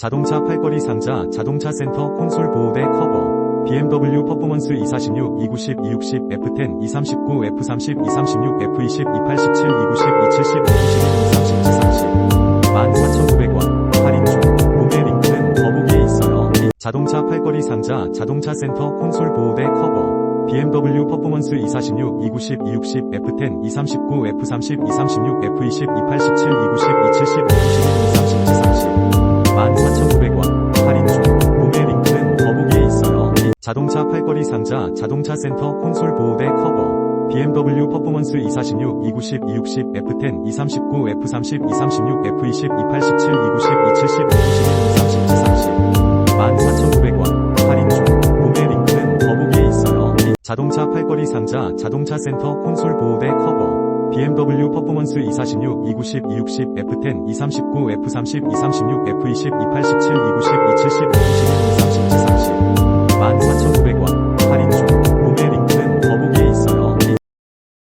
자동차 팔거리 상자 자동차 센터 콘솔 보호대 커버 BMW 퍼포먼스 246, 290, 260, F10, 239, F30, 236, F20, 287, 290, 270, 291, 237, 30 14,900원. 할인 중. 구매 링크는 더보기에 있어요. 자동차 팔거리 상자 자동차 센터 콘솔 보호대 커버 BMW 퍼포먼스 246, 290, 260, F10, 239, F30, 236, F20, 287, 290, 270, 291, 자동차 팔거리 상자 자동차 센터 콘솔 보호대 커버 BMW 퍼포먼스 246, 290, 260, F10, 239, F30, 236, F20, 287, 290, 270, 291, 237, 30 14,900원. 할인 중. 구매 링크는 더보기에 있어요. 자동차 팔거리 상자 자동차 센터 콘솔 보호대 커버 BMW 퍼포먼스 246, 290, 260, F10, 239, F30, 236, F20, 287, 290, 270,